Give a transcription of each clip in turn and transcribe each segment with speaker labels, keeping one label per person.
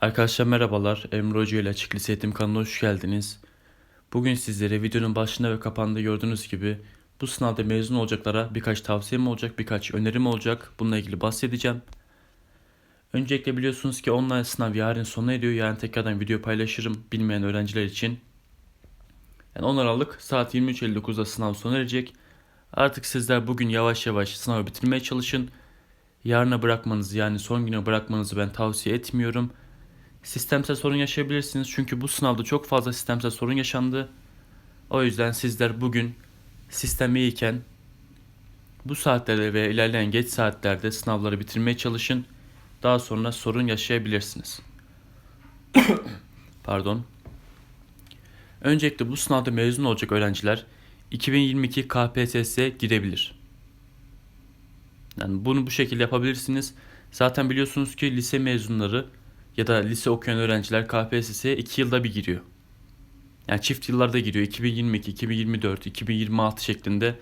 Speaker 1: Arkadaşlar merhabalar. Emre Hoca ile Açık Lise Eğitim kanalına hoş geldiniz. Bugün sizlere videonun başında ve kapağında gördüğünüz gibi bu sınavda mezun olacaklara birkaç tavsiyem olacak, birkaç önerim olacak. Bununla ilgili bahsedeceğim. Öncelikle biliyorsunuz ki online sınav yarın sona eriyor. Yani tekrardan video paylaşırım bilmeyen öğrenciler için. Yani 10 Aralık saat 23.59'da sınav sona erecek. Artık sizler bugün yavaş yavaş sınavı bitirmeye çalışın. Yarına bırakmanızı yani son güne bırakmanızı ben tavsiye etmiyorum. Sistemsel sorun yaşayabilirsiniz çünkü bu sınavda çok fazla sistemsel sorun yaşandı. O yüzden sizler bugün sistem iyiyken bu saatlerde ve ilerleyen geç saatlerde sınavları bitirmeye çalışın. Daha sonra sorun yaşayabilirsiniz. Pardon. Öncelikle bu sınavda mezun olacak öğrenciler 2022 KPSS'ye girebilir. Yani bunu bu şekilde yapabilirsiniz. Zaten biliyorsunuz ki lise mezunları ya da lise okuyan öğrenciler KPSS'ye 2 yılda bir giriyor. Yani çift yıllarda giriyor. 2022, 2024, 2026 şeklinde.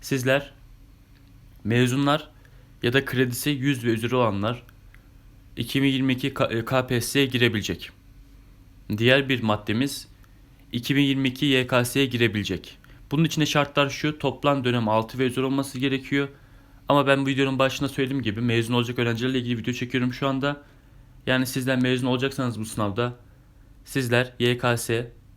Speaker 1: Sizler mezunlar ya da kredisi 100 ve üzeri olanlar 2022 K- KPSS'ye girebilecek. Diğer bir maddemiz 2022 YKS'ye girebilecek. Bunun için de şartlar şu. Toplam dönem 6 ve üzeri olması gerekiyor. Ama ben bu videonun başında söylediğim gibi mezun olacak öğrencilerle ilgili video çekiyorum şu anda. Yani sizler mezun olacaksanız bu sınavda sizler YKS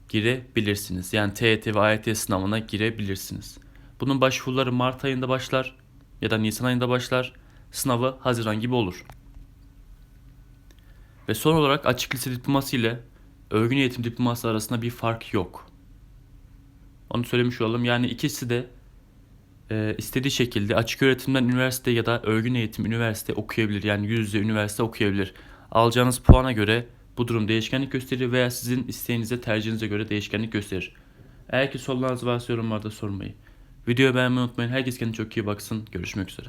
Speaker 1: girebilirsiniz. Yani TYT ve AYT sınavına girebilirsiniz. Bunun başvuruları Mart ayında başlar ya da Nisan ayında başlar. Sınavı Haziran gibi olur. Ve son olarak açık lise diploması ile örgün eğitim diploması arasında bir fark yok. Onu söylemiş olalım. Yani ikisi de e, istediği şekilde açık öğretimden üniversite ya da örgün eğitim üniversite okuyabilir. Yani yüz yüze üniversite okuyabilir. Alacağınız puana göre bu durum değişkenlik gösterir veya sizin isteğinize tercihinize göre değişkenlik gösterir. Eğer ki sorularınız varsa yorumlarda sormayı. Videoyu beğenmeyi unutmayın. Herkes kendine çok iyi baksın. Görüşmek üzere.